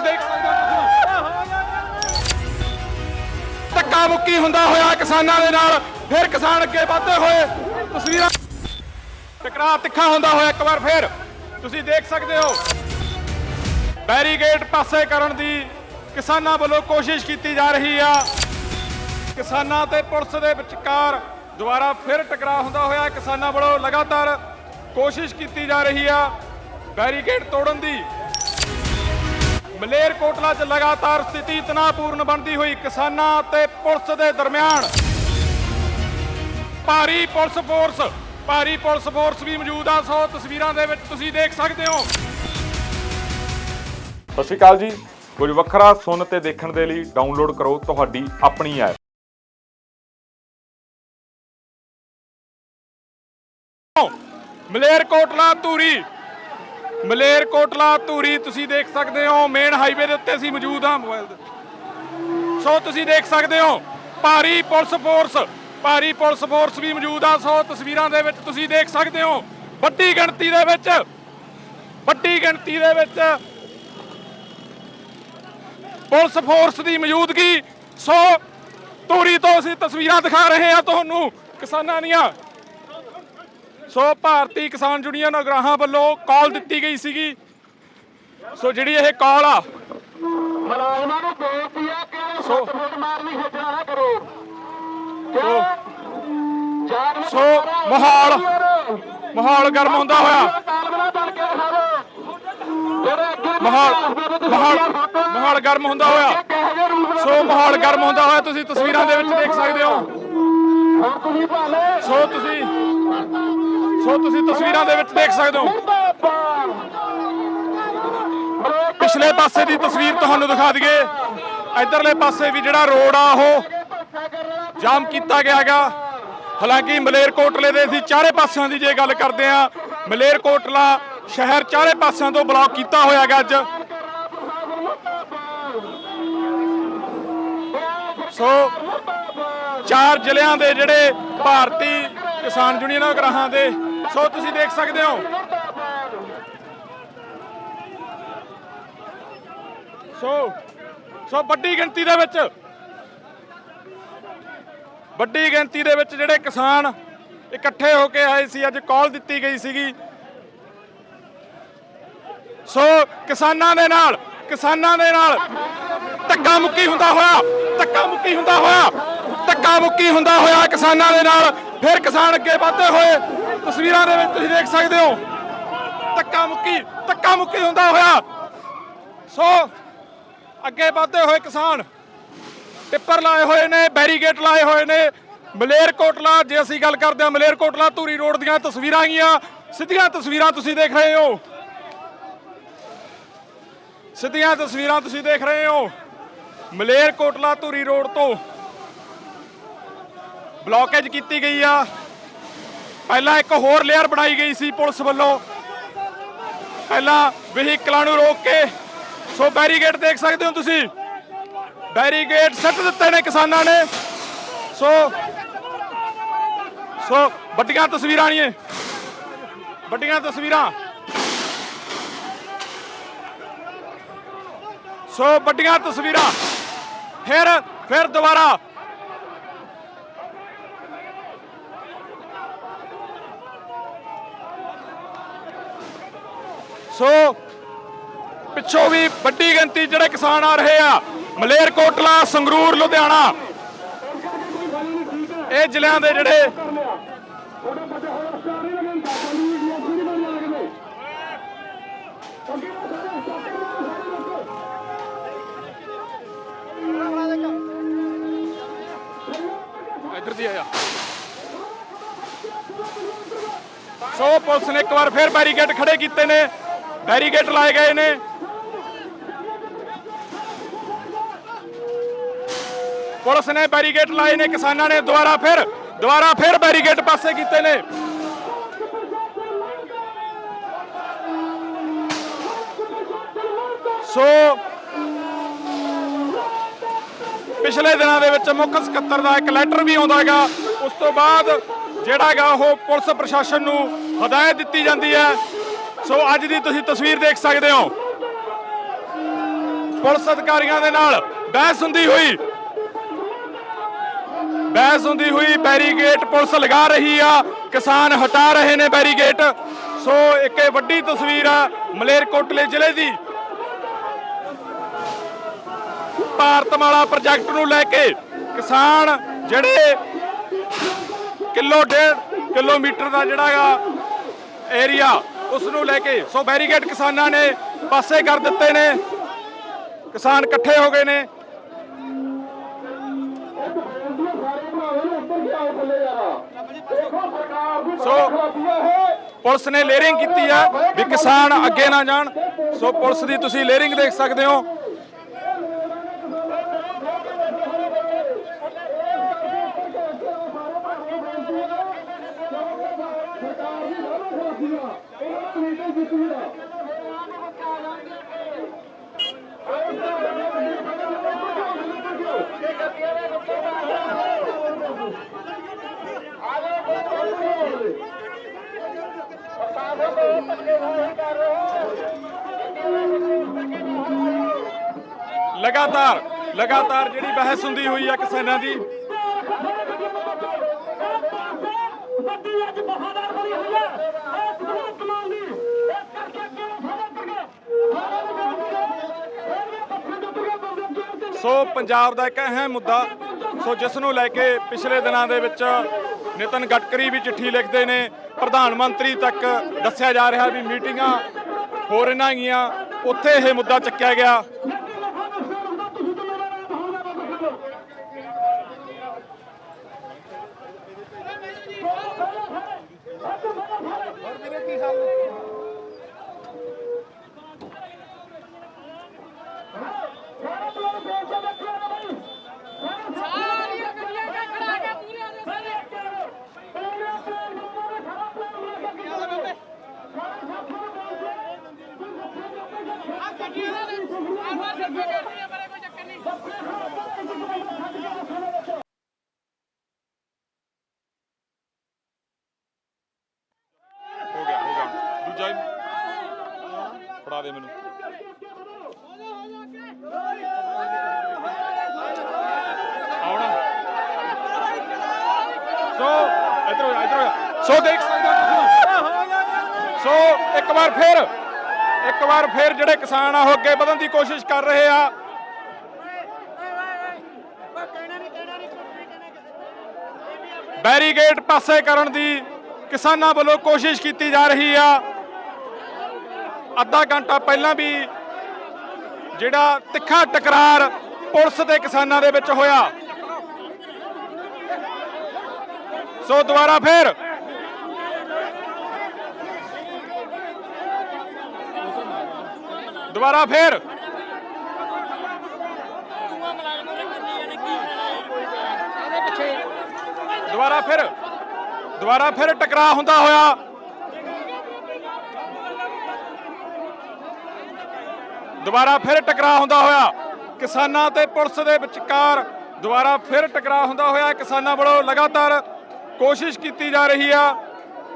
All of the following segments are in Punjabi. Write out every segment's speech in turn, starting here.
ਦੇਖ ਸਕਦੇ ਹੋ ਤੁਸੀਂ ਧੱਕਾ ਮੁੱਕੀ ਹੁੰਦਾ ਹੋਇਆ ਕਿਸਾਨਾਂ ਦੇ ਨਾਲ, ਫਿਰ ਕਿਸਾਨ ਅੱਗੇ ਵਧਦੇ ਹੋਏ ਤਸਵੀਰਾਂ ਟਕਰਾਅ ਤਿੱਖਾ ਹੁੰਦਾ ਹੋਇਆ ਇੱਕ ਵਾਰ ਫਿਰ, ਤੁਸੀਂ ਦੇਖ ਸਕਦੇ ਹੋ। ਬੈਰੀਗੇਡ ਪਾਸੇ ਕਰਨ ਦੀ ਕਿਸਾਨਾਂ ਵੱਲੋਂ ਕੋਸ਼ਿਸ਼ ਕੀਤੀ ਜਾ ਰਹੀ ਆ। ਕਿਸਾਨਾਂ ਤੇ ਪੁਲਿਸ ਦੇ ਵਿਚਕਾਰ ਦੁਬਾਰਾ ਫਿਰ ਟਕਰਾਅ ਹੁੰਦਾ ਹੋਇਆ ਕਿਸਾਨਾਂ ਵੱਲੋਂ ਲਗਾਤਾਰ ਕੋਸ਼ਿਸ਼ ਕੀਤੀ ਜਾ ਰਹੀ ਆ ਬੈਰੀਕੇਡ ਤੋੜਨ ਦੀ। ਮਲੇਰ ਕੋਟਲਾ 'ਚ ਲਗਾਤਾਰ ਸਥਿਤੀ ਤਣਾਅਪੂਰਨ ਬਣਦੀ ਹੋਈ ਕਿਸਾਨਾਂ ਤੇ ਪੁਲਿਸ ਦੇ ਦਰਮਿਆਨ। ਭਾਰੀ ਪੁਲਿਸ ਫੋਰਸ ਭਾਰੀ ਪੁਲਿਸ ਫੋਰਸ ਵੀ ਮੌਜੂਦ ਆ। ਸੋ ਤਸਵੀਰਾਂ ਦੇ ਵਿੱਚ ਤੁਸੀਂ ਦੇਖ ਸਕਦੇ ਹੋ। ਸਤਿ ਸ਼੍ਰੀ ਅਕਾਲ ਜੀ। ਕੁਝ ਵੱਖਰਾ ਸੁਣ ਤੇ ਦੇਖਣ ਦੇ ਲਈ ਡਾਊਨਲੋਡ ਕਰੋ ਤੁਹਾਡੀ ਆਪਣੀ ਐਪ। ਮਲੇਰ ਕੋਟਲਾ ਧੂਰੀ ਮਲੇਰਕੋਟਲਾ, ਧੂਰੀ, ਤੁਸੀਂ ਦੇਖ ਸਕਦੇ ਹੋ ਮੇਨ ਹਾਈਵੇ ਦੇ ਉੱਤੇ ਅਸੀਂ ਮੌਜੂਦ ਹਾਂ ਮੋਬਾਈਲ ਦੇ। ਸੋ ਤੁਸੀਂ ਦੇਖ ਸਕਦੇ ਹੋ, ਭਾਰੀ ਪੁਲਿਸ ਫੋਰਸ ਭਾਰੀ ਪੁਲਿਸ ਫੋਰਸ ਵੀ ਮੌਜੂਦ ਆ। ਸੋ ਤਸਵੀਰਾਂ ਦੇ ਵਿੱਚ ਤੁਸੀਂ ਦੇਖ ਸਕਦੇ ਹੋ, ਵੱਡੀ ਗਿਣਤੀ ਦੇ ਵਿੱਚ, ਵੱਡੀ ਗਿਣਤੀ ਦੇ ਵਿੱਚ ਪੁਲਿਸ ਫੋਰਸ ਦੀ ਮੌਜੂਦਗੀ। ਸੋ ਧੂਰੀ ਤੋਂ ਅਸੀਂ ਤਸਵੀਰਾਂ ਦਿਖਾ ਰਹੇ ਹਾਂ ਤੁਹਾਨੂੰ, ਕਿਸਾਨਾਂ ਦੀਆਂ। ਸੋ ਭਾਰਤੀ ਕਿਸਾਨ ਯੂਨੀਅਨ ਅਗਰਾਹਾਂ ਵੱਲੋਂ ਕਾਲ ਦਿੱਤੀ ਗਈ ਸੀਗੀ। ਸੋ ਜਿਹੜੀ ਇਹ ਕਾਲ ਆ ਮੁਲਾਜ਼ਮਾਂ ਨੂੰ ਬੇਨਤੀ ਆ ਕਿ ਸੋ- ਸੱਤ ਫੁੱਟ ਮਾਰਨੀ ਹੱਜਣਾ ਨਾ ਕਰੋ। ਸੋ ਮਾਹੌਲ ਮਾਹੌਲ ਗਰਮ ਹੁੰਦਾ ਹੋਇਆ। ਮਾਹੌਲ ਮਾਹੌਲ ਮਾਹੌਲ ਗਰਮ ਹੁੰਦਾ ਹੋਇਆ। ਸੋ ਮਾਹੌਲ ਗਰਮ ਹੁੰਦਾ ਹੋਇਆ ਤੁਸੀਂ ਤਸਵੀਰਾਂ ਦੇ ਵਿੱਚ ਦੇਖ ਸਕਦੇ ਹੋ। ਸੋ ਤੁਸੀਂ ਸੋ ਤੁਸੀਂ ਤਸਵੀਰਾਂ ਦੇ ਵਿੱਚ ਦੇਖ ਸਕਦੇ ਹੋ। ਪਿਛਲੇ ਪਾਸੇ ਦੀ ਤਸਵੀਰ ਤੁਹਾਨੂੰ ਦਿਖਾ ਦਈਏ। ਇਧਰਲੇ ਪਾਸੇ ਵੀ ਜਿਹੜਾ ਰੋਡ ਆ, ਉਹ ਜਾਮ ਕੀਤਾ ਗਿਆ ਹੈਗਾ। ਹਾਲਾਂਕਿ ਮਲੇਰਕੋਟਲੇ ਦੇ ਅਸੀਂ ਚਾਰੇ ਪਾਸਿਆਂ ਦੀ ਜੇ ਗੱਲ ਕਰਦੇ ਆ ਮਲੇਰਕੋਟਲਾ ਸ਼ਹਿਰ ਚਾਰੇ ਪਾਸਿਆਂ ਤੋਂ ਬਲੌਕ ਕੀਤਾ ਹੋਇਆ ਹੈਗਾ ਅੱਜ। ਸੋ ਚਾਰ ਜ਼ਿਲ੍ਹਿਆਂ ਦੇ ਜਿਹੜੇ ਭਾਰਤੀ ਕਿਸਾਨ ਯੂਨੀਅਨ ਗਰਾਹਾਂ ਦੇ ਸੋ ਤੁਸੀਂ ਦੇਖ ਸਕਦੇ ਹੋ। ਸੋ ਸੋ ਵੱਡੀ ਗਿਣਤੀ ਦੇ ਵਿੱਚ, ਵੱਡੀ ਗਿਣਤੀ ਦੇ ਵਿੱਚ ਜਿਹੜੇ ਕਿਸਾਨ ਇਕੱਠੇ ਹੋ ਕੇ ਆਏ ਸੀ, ਅੱਜ ਕਾਲ ਦਿੱਤੀ ਗਈ ਸੀਗੀ। ਸੋ ਕਿਸਾਨਾਂ ਦੇ ਨਾਲ, ਕਿਸਾਨਾਂ ਦੇ ਨਾਲ ਧੱਕਾ ਮੁੱਕੀ ਹੁੰਦਾ ਹੋਇਆ, ਧੱਕਾ ਮੁੱਕੀ ਹੁੰਦਾ ਹੋਇਆ, ਧੱਕਾ ਮੁੱਕੀ ਹੁੰਦਾ ਹੋਇਆ ਕਿਸਾਨਾਂ ਦੇ ਨਾਲ। ਫਿਰ ਕਿਸਾਨ ਅੱਗੇ ਵਧਦੇ ਹੋਏ ਤਸਵੀਰਾਂ ਦੇ ਵਿੱਚ ਤੁਸੀਂ ਦੇਖ ਸਕਦੇ ਹੋ। ਧੱਕਾ ਮੁੱਕੀ ਧੱਕਾ ਮੁੱਕੀ ਹੁੰਦਾ ਹੋਇਆ। ਸੋ, ਅੱਗੇ ਵਧਦੇ ਹੋਏ ਕਿਸਾਨ, ਟਿੱਪਰ ਲਾਏ ਹੋਏ ਨੇ ਬੈਰੀਗੇਟ ਲਾਏ ਹੋਏ ਨੇ। ਮਲੇਰਕੋਟਲਾ ਜੇ ਅਸੀਂ ਗੱਲ ਕਰਦੇ ਹਾਂ ਮਲੇਰਕੋਟਲਾ ਧੂਰੀ ਰੋਡ ਦੀਆਂ ਤਸਵੀਰਾਂ ਆਈਆਂ ਸਿੱਧੀਆਂ ਤਸਵੀਰਾਂ ਤੁਸੀਂ ਦੇਖ ਰਹੇ ਹੋ। ਸਿੱਧੀਆਂ ਤਸਵੀਰਾਂ ਤੁਸੀਂ ਦੇਖ ਰਹੇ ਹੋ। ਮਲੇਰਕੋਟਲਾ ਧੂਰੀ ਰੋਡ ਤੋਂ ਬਲੌਕੇਜ ਕੀਤੀ ਗਈ ਆ। ਪਹਿਲਾਂ ਇੱਕ ਹੋਰ ਲੇਅਰ ਬਣਾਈ ਗਈ ਸੀ ਪੁਲਿਸ ਵੱਲੋਂ। ਪਹਿਲਾਂ ਵਹੀਕਲਾਂ ਨੂੰ ਰੋਕ ਕੇ। ਸੋ ਬੈਰੀਗੇਡ ਦੇਖ ਸਕਦੇ ਹੋ ਤੁਸੀਂ। ਬੈਰੀਗੇਡ ਸੱਟ ਦਿੱਤੇ ਨੇ ਕਿਸਾਨਾਂ ਨੇ। ਸੋ ਸੋ ਵੱਡੀਆਂ ਤਸਵੀਰਾਂ ਆਣੀਏ ਵੱਡੀਆਂ ਤਸਵੀਰਾਂ। ਸੋ ਵੱਡੀਆਂ ਤਸਵੀਰਾਂ। ਫਿਰ ਫਿਰ ਦੁਬਾਰਾ ਸੋ ਪਿੱਛੋਂ ਵੀ ਵੱਡੀ ਗਿਣਤੀ ਜਿਹੜੇ ਕਿਸਾਨ ਆ ਰਹੇ ਆ, ਮਲੇਰਕੋਟਲਾ, ਸੰਗਰੂਰ, ਲੁਧਿਆਣਾ। ਇਹ ਜ਼ਿਲ੍ਹਿਆਂ ਦੇ ਜਿਹੜੇ ਇੱਧਰ ਦੀ ਆਇਆ ਸੋ ਪੁਲਿਸ ਨੇ ਇੱਕ ਵਾਰ ਫਿਰ ਬੈਰੀਕੇਡ ਖੜੇ ਕੀਤੇ ਨੇ। ਬੈਰੀਕੇਡ ਲਾਏ ਗਏ ਨੇ। ਪੁਲਿਸ ਨੇ ਬੈਰੀਕੇਡ ਲਾਏ ਨੇ, ਕਿਸਾਨਾਂ ਨੇ ਦੁਬਾਰਾ ਫਿਰ ਦੁਬਾਰਾ ਫਿਰ ਬੈਰੀਕੇਡ ਪਾਸੇ ਕੀਤੇ ਨੇ। ਸੋ, ਪਿਛਲੇ ਦਿਨਾਂ ਦੇ ਵਿੱਚ ਮੁੱਖ ਸਕੱਤਰ ਦਾ ਇੱਕ ਲੈਟਰ ਵੀ ਆਉਂਦਾ ਹੈਗਾ। ਉਸ ਤੋਂ ਬਾਅਦ ਜਿਹੜਾ ਹੈਗਾ ਉਹ ਪੁਲਿਸ ਪ੍ਰਸ਼ਾਸਨ ਨੂੰ ਹਦਾਇਤ ਦਿੱਤੀ ਜਾਂਦੀ ਹੈ। ਸੋ ਅੱਜ ਦੀ ਤੁਸੀਂ ਤਸਵੀਰ ਦੇਖ ਸਕਦੇ ਹੋ। ਪੁਲਿਸ ਅਧਿਕਾਰੀਆਂ ਦੇ ਨਾਲ ਬਹਿਸ ਹੁੰਦੀ ਹੋਈ, ਬਹਿਸ ਹੁੰਦੀ ਹੋਈ ਬੈਰੀਗੇਟ ਪੁਲਿਸ ਲਗਾ ਰਹੀ ਆ, ਕਿਸਾਨ ਹਟਾ ਰਹੇ ਨੇ ਬੈਰੀਗੇਟ। ਸੋ ਇੱਕ ਇਹ ਵੱਡੀ ਤਸਵੀਰ ਆ ਮਲੇਰਕੋਟਲੇ ਜ਼ਿਲ੍ਹੇ ਦੀ। ਭਾਰਤਮਾਲਾ ਪ੍ਰੋਜੈਕਟ ਨੂੰ ਲੈ ਕੇ ਕਿਸਾਨ ਜਿਹੜੇ ਕਿਲੋ ਡੇਢ ਕਿਲੋਮੀਟਰ ਦਾ ਜਿਹੜਾ ਹੈਗਾ ਏਰੀਆ ਉਸ ਨੂੰ ਲੈ ਕੇ ਸੋ ਬੈਰੀਗੇਟ ਕਿਸਾਨਾਂ ਨੇ ਪਾਸੇ ਕਰ ਦਿੱਤੇ ਨੇ। ਕਿਸਾਨ ਇਕੱਠੇ ਹੋ ਗਏ ਨੇ। ਸੋ ਪੁਲਿਸ ਨੇ ਲੇਅਰਿੰਗ ਕੀਤੀ ਆ ਵੀ ਕਿਸਾਨ ਅੱਗੇ ਨਾ ਜਾਣ। ਸੋ ਪੁਲਿਸ ਦੀ ਤੁਸੀਂ ਲੇਅਰਿੰਗ ਦੇਖ ਸਕਦੇ ਹੋ। ਲਗਾਤਾਰ ਲਗਾਤਾਰ ਜਿਹੜੀ ਬਹਿਸ ਹੁੰਦੀ ਹੋਈ ਹੈ ਕਿਸਾਨਾਂ ਦੀ। ਵੱਡੀ ਅੱਜ ਬਹਾਦਰ ਬਣੀ ਹੋਈ ਹੈ ਸੋ ਪੰਜਾਬ ਦਾ ਇੱਕ ਅਹਿਮ ਮੁੱਦਾ, ਸੋ ਜਿਸ ਨੂੰ ਲੈ ਕੇ ਪਿਛਲੇ ਦਿਨਾਂ ਦੇ ਵਿੱਚ ਨਿਤਨ ਗਡਕਰੀ ਵੀ ਚਿੱਠੀ ਲਿਖਦੇ ਨੇ, ਪ੍ਰਧਾਨ ਮੰਤਰੀ ਤੱਕ ਦੱਸਿਆ ਜਾ ਰਿਹਾ ਵੀ ਮੀਟਿੰਗਾਂ ਹੋ ਰਹੀਆਂ ਹੈਗੀਆਂ, ਉੱਥੇ ਇਹ ਮੁੱਦਾ ਚੱਕਿਆ ਗਿਆ ਸਾਰੀਆਂ ਗੱਡੀਆਂ ਕੇ ਖੜਾ ਕੇ ਪੂਰੇ ਆ ਗੱਡੀਆਂ ਦੇ ਆ ਵਾਰ ਸੱਜੇ ਕਰਦੀਆਂ ਪਰ ਕੋਈ ਚੱਕਰ ਨਹੀਂ ਹੋ ਗਿਆ ਹੋ ਗਿਆ ਦੂਜਾ ਹੀ ਫੜਾ ਦੇ ਮੈਨੂੰ ਆਉਣਾ ਸੋ ਇਧਰ ਇਧਰ ਸੋ ਦੇਖ ਸਕਦੇ ਹੋ ਤੁਸੀਂ। ਸੋ ਇੱਕ ਵਾਰ ਫਿਰ, ਇੱਕ ਵਾਰ ਫਿਰ ਜਿਹੜੇ ਕਿਸਾਨ ਆ ਉਹ ਅੱਗੇ ਵਧਣ ਦੀ ਕੋਸ਼ਿਸ਼ ਕਰ ਰਹੇ ਆ। ਬੈਰੀਗੇਟ ਪਾਸੇ ਕਰਨ ਦੀ ਕਿਸਾਨਾਂ ਵੱਲੋਂ ਕੋਸ਼ਿਸ਼ ਕੀਤੀ ਜਾ ਰਹੀ ਆ। ਅੱਧਾ ਘੰਟਾ ਪਹਿਲਾਂ ਵੀ ਜਿਹੜਾ ਤਿੱਖਾ ਟਕਰਾਰ ਪੁਲਿਸ ਤੇ ਕਿਸਾਨਾਂ ਦੇ ਵਿੱਚ ਹੋਇਆ। ਸੋ ਦੁਬਾਰਾ ਫੇਰ ਦੁਬਾਰਾ ਫੇਰ। ਦੁਬਾਰਾ ਫਿਰ। ਦੁਬਾਰਾ ਫਿਰ ਟਕਰਾਅ ਹੁੰਦਾ ਹੋਇਆ। ਦੁਬਾਰਾ ਫਿਰ ਟਕਰਾਅ ਹੁੰਦਾ ਹੋਇਆ। ਕਿਸਾਨਾਂ ਤੇ ਪੁਲਿਸ ਦੇ ਵਿਚਕਾਰ ਦੁਬਾਰਾ ਫਿਰ ਟਕਰਾਅ ਹੁੰਦਾ ਹੋਇਆ। ਕਿਸਾਨਾਂ ਵੱਲੋਂ ਲਗਾਤਾਰ ਕੋਸ਼ਿਸ਼ ਕੀਤੀ ਜਾ ਰਹੀ ਆ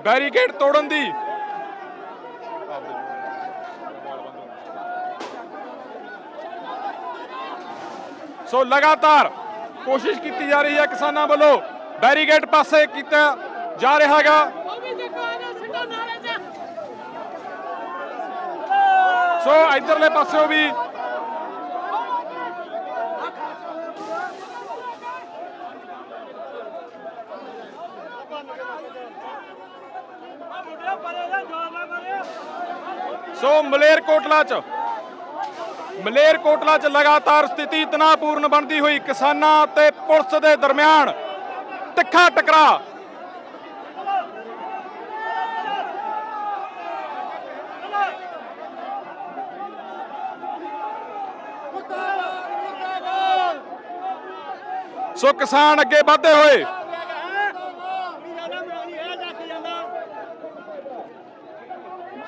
ਬੈਰੀਕੇਡ ਤੋੜਨ ਦੀ। ਸੋ ਲਗਾਤਾਰ ਕੋਸ਼ਿਸ਼ ਕੀਤੀ ਜਾ ਰਹੀ ਹੈ ਕਿਸਾਨਾਂ ਵੱਲੋਂ ਬੈਰੀਗੇਡ ਪਾਸੇ ਕੀਤਾ ਜਾ ਰਿਹਾ ਹੈਗਾ। ਸੋ ਇਧਰਲੇ ਪਾਸਿਓਂ ਵੀ ਸੋ ਮਲੇਰਕੋਟਲਾ ਚ ਮਲੇਰਕੋਟਲਾ ਚ ਲਗਾਤਾਰ ਸਥਿਤੀ ਤਣਾਅਪੂਰਨ ਬਣਦੀ ਹੋਈ ਕਿਸਾਨਾਂ ਤੇ ਪੁਲਿਸ ਦੇ ਦਰਮਿਆਨ ਤਿੱਖਾ ਟਕਰਾਅ ਸੋ ਕਿਸਾਨ ਅੱਗੇ ਵਧਦੇ ਹੋਏ।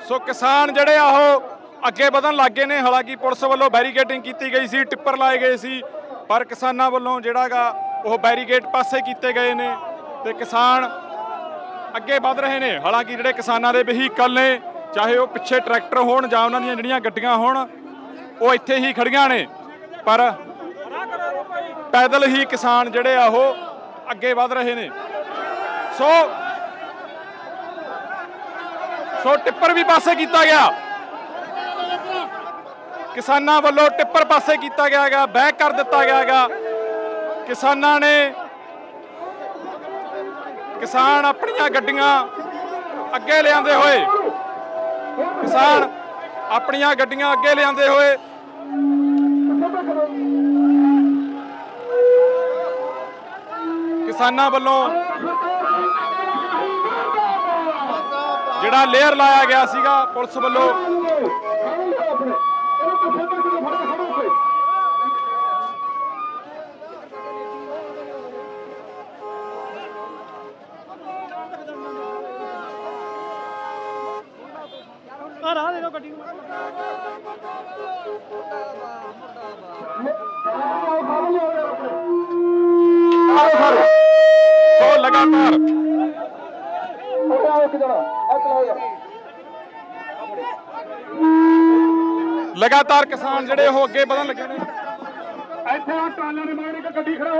ਸੋ ਕਿਸਾਨ ਜਿਹੜੇ ਆ ਉਹ ਅੱਗੇ ਵਧਣ ਲੱਗੇ ਨੇ। ਹਾਲਾਂਕਿ ਪੁਲਿਸ ਵੱਲੋਂ ਬੈਰੀਕੇਡਿੰਗ ਕੀਤੀ ਗਈ ਸੀ, ਟਿੱਪਰ ਲਾਏ ਗਏ ਸੀ, ਪਰ ਕਿਸਾਨਾਂ ਵੱਲੋਂ ਜਿਹੜਾਗਾ ਉਹ ਬੈਰੀਕੇਡ ਪਾਸੇ ਕੀਤੇ ਗਏ ਨੇ ਤੇ ਕਿਸਾਨ ਅੱਗੇ ਵਧ ਰਹੇ ਨੇ। ਹਾਲਾਂਕਿ ਜਿਹੜੇ ਕਿਸਾਨਾਂ ਦੇ ਵਹੀਕਲ ਨੇ, ਚਾਹੇ ਉਹ ਪਿੱਛੇ ਟਰੈਕਟਰ ਹੋਣ ਜਾਂ ਉਹਨਾਂ ਦੀਆਂ ਜਿਹੜੀਆਂ ਗੱਡੀਆਂ ਹੋਣ, ਉਹ ਇੱਥੇ ਹੀ ਖੜੀਆਂ ਨੇ। ਪਰ ਪੈਦਲ ਹੀ ਕਿਸਾਨ ਜਿਹੜੇ ਆ ਉਹ ਅੱਗੇ ਵਧ ਰਹੇ ਨੇ। ਸੋ ਸੋ ਟਿੱਪਰ ਵੀ ਪਾਸੇ ਕੀਤਾ ਗਿਆ। ਕਿਸਾਨਾਂ ਵੱਲੋਂ ਟਿੱਪਰ ਪਾਸੇ ਕੀਤਾ ਗਿਆ ਹੈਗਾ ਬੈਕ ਕਰ ਦਿੱਤਾ ਗਿਆ ਹੈਗਾ ਕਿਸਾਨਾਂ ਨੇ ਕਿਸਾਨ ਆਪਣੀਆਂ ਗੱਡੀਆਂ ਅੱਗੇ ਲਿਆਂਦੇ ਹੋਏ, ਕਿਸਾਨ ਆਪਣੀਆਂ ਗੱਡੀਆਂ ਅੱਗੇ ਲਿਆਂਦੇ ਹੋਏ। ਕਿਸਾਨਾਂ ਵੱਲੋਂ ਜਿਹੜਾ ਲੇਅਰ ਲਾਇਆ ਗਿਆ ਸੀਗਾ ਪੁਲਿਸ ਵੱਲੋਂ ਲਗਾਤਾਰ। ਲਗਾਤਾਰ ਕਿਸਾਨ ਜਿਹੜੇ ਉਹ ਅੱਗੇ ਵਧਣ ਲੱਗੇ ਨੇ। ਇੱਥੇ ਆ ਟਰਾਲਿਆਂ ਦੇ ਮਾਰੇ ਇੱਕ ਗੱਡੀ ਖੜਾ ਹੋ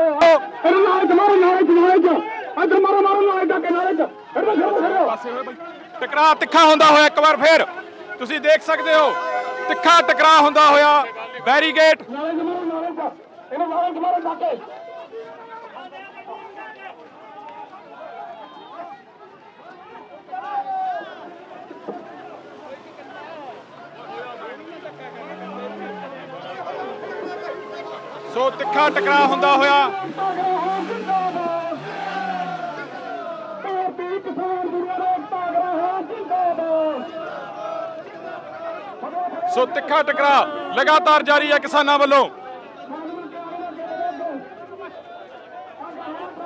ਇਹਨੂੰ ਨਾਲ ਮਾਰੋ ਨਾਲੇ ਨਾਲੇ ਚ ਇੱਧਰ ਮਾਰੋ ਮਾਰੋ ਨਾਲੇ ਅੱਗੇ ਨਾਲੇ ਚ ਇੱਧਰ ਖੜੋ ਪਾਸੇ ਹੋਏ ਬਾਈ। ਟਕਰਾਅ ਤਿੱਖਾ ਹੁੰਦਾ ਹੋਇਆ ਇੱਕ ਵਾਰ ਫੇਰ। ਤੁਸੀਂ ਦੇਖ ਸਕਦੇ ਹੋ ਤਿੱਖਾ ਟਕਰਾਅ ਹੁੰਦਾ ਹੋਇਆ। ਬੈਰੀਗੇਟ। ਨਾਲੇ ਮਾਰੋ ਨਾਲੇ ਚ ਇਹਨੂੰ ਨਾਲੇ ਮਾਰੋ ਡਾਕੇ ਸੋ ਤਿੱਖਾ ਟਕਰਾਅ ਹੁੰਦਾ ਹੋਇਆ। ਸੋ ਤਿੱਖਾ ਟਕਰਾਅ ਲਗਾਤਾਰ ਜਾਰੀ ਹੈ ਕਿਸਾਨਾਂ ਵੱਲੋਂ।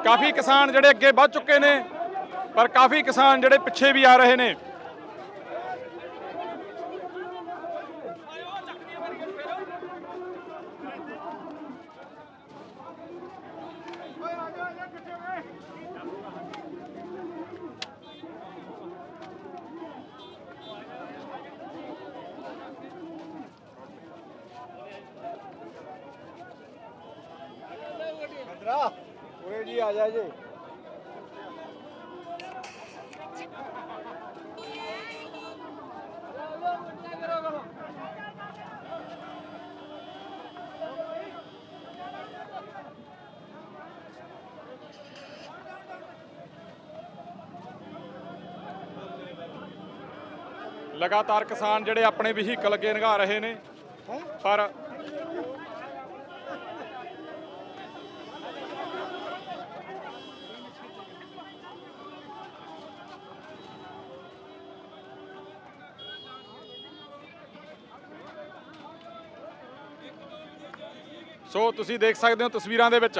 ਕਾਫੀ ਕਿਸਾਨ ਜਿਹੜੇ ਅੱਗੇ ਵੱਧ ਚੁੱਕੇ ਨੇ, ਪਰ ਕਾਫੀ ਕਿਸਾਨ ਜਿਹੜੇ ਪਿੱਛੇ ਵੀ ਆ ਰਹੇ ਨੇ। ਲਗਾਤਾਰ ਕਿਸਾਨ ਜਿਹੜੇ ਆਪਣੇ ਵਹੀਕਲ ਅੱਗੇ ਲੰਘਾ ਰਹੇ ਨੇ ਪਰ ਸੋ ਤੁਸੀਂ ਦੇਖ ਸਕਦੇ ਹੋ ਤਸਵੀਰਾਂ ਦੇ ਵਿੱਚ।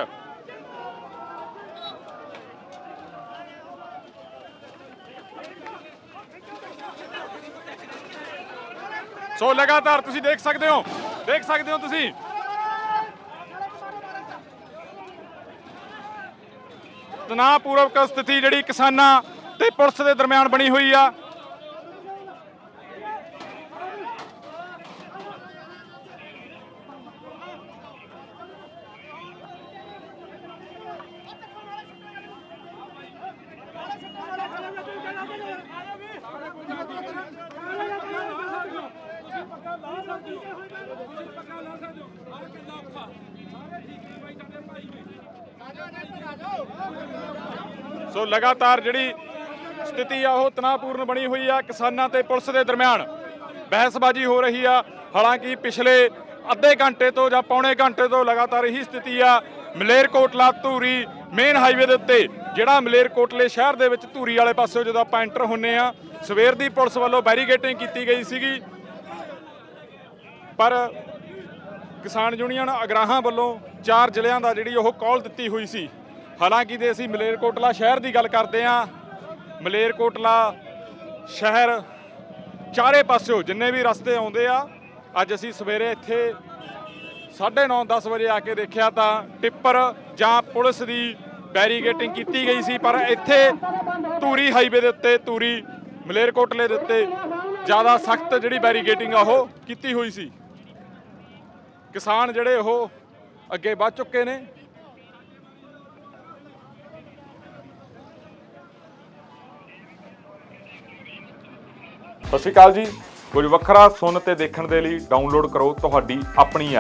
ਸੋ ਲਗਾਤਾਰ ਤੁਸੀਂ ਦੇਖ ਸਕਦੇ ਹੋ, ਦੇਖ ਸਕਦੇ ਹੋ ਤੁਸੀਂ। ਤਣਾਅਪੂਰਵਕ ਸਥਿਤੀ ਜਿਹੜੀ ਕਿਸਾਨਾਂ ਤੇ ਪੁਲਿਸ ਦੇ ਦਰਮਿਆਨ ਬਣੀ ਹੋਈ ਆ। ਸੋ ਲਗਾਤਾਰ ਜਿਹੜੀ ਸਥਿਤੀ ਆ, ਉਹ ਤਣਾਅਪੂਰਨ ਬਣੀ ਹੋਈ ਆ ਕਿਸਾਨਾਂ ਤੇ ਪੁਲਿਸ ਦੇ ਦਰਮਿਆਨ। ਬਹਿਸਬਾਜ਼ੀ ਹੋ ਰਹੀ ਆ। ਹਾਲਾਂਕਿ ਪਿਛਲੇ ਅੱਧੇ ਘੰਟੇ ਤੋਂ ਜਾਂ ਪੌਣੇ ਘੰਟੇ ਤੋਂ ਲਗਾਤਾਰ ਇਹੀ ਸਥਿਤੀ ਆ। ਮਲੇਰਕੋਟਲਾ ਧੂਰੀ ਮੇਨ ਹਾਈਵੇ ਦੇ ਉੱਤੇ, ਜਿਹੜਾ ਮਲੇਰਕੋਟਲੇ ਸ਼ਹਿਰ ਦੇ ਵਿੱਚ ਧੂਰੀ ਵਾਲੇ ਪਾਸੇ ਜਦੋਂ ਆਪਾਂ ਐਂਟਰ ਹੁੰਨੇ ਆ, ਸਵੇਰ ਦੀ ਪੁਲਿਸ ਵੱਲੋਂ ਬੈਰੀਗੇਟਿੰਗ ਕੀਤੀ ਗਈ ਸੀਗੀ। ਪਰ ਕਿਸਾਨ ਯੂਨੀਅਨ ਅਗਰਾਹਾਂ ਵੱਲੋਂ ਚਾਰ ਜ਼ਿਲ੍ਹਿਆਂ ਦਾ ਜਿਹੜੀ ਉਹ ਕਾਲ ਦਿੱਤੀ ਹੋਈ ਸੀ। ਹਾਲਾਂਕਿ ਜੇ ਅਸੀਂ ਮਲੇਰਕੋਟਲਾ ਸ਼ਹਿਰ ਦੀ ਗੱਲ ਕਰਦੇ ਹਾਂ, ਮਲੇਰਕੋਟਲਾ ਸ਼ਹਿਰ ਚਾਰੇ ਪਾਸਿਓਂ ਜਿੰਨੇ ਵੀ ਰਸਤੇ ਆਉਂਦੇ ਆ, ਅੱਜ ਅਸੀਂ ਸਵੇਰੇ ਇੱਥੇ 9:30 10 ਵਜੇ ਆ ਕੇ ਦੇਖਿਆ ਤਾਂ ਟਿੱਪਰ ਜਾਂ ਪੁਲਿਸ ਦੀ ਬੈਰੀਗੇਟਿੰਗ ਕੀਤੀ ਗਈ ਸੀ, ਪਰ ਇੱਥੇ ਧੂਰੀ ਹਾਈਵੇ ਦੇ ਉੱਤੇ, ਧੂਰੀ ਮਲੇਰਕੋਟਲੇ ਦੇ ਉੱਤੇ ਜ਼ਿਆਦਾ ਸਖਤ ਜਿਹੜੀ ਬੈਰੀਗੇਟਿੰਗ ਆ ਉਹ ਕੀਤੀ ਹੋਈ ਸੀ। ਕਿਸਾਨ ਜਿਹੜੇ ਉਹ ਅੱਗੇ ਵੱਧ ਚੁੱਕੇ ਨੇ। ਸਤਿ ਸ਼੍ਰੀ ਅਕਾਲ ਜੀ। ਕੁਝ ਵੱਖਰਾ ਸੁਣ ਤੇ ਦੇਖਣ ਦੇ ਲਈ ਡਾਊਨਲੋਡ ਕਰੋ ਤੁਹਾਡੀ ਆਪਣੀ ਐਪ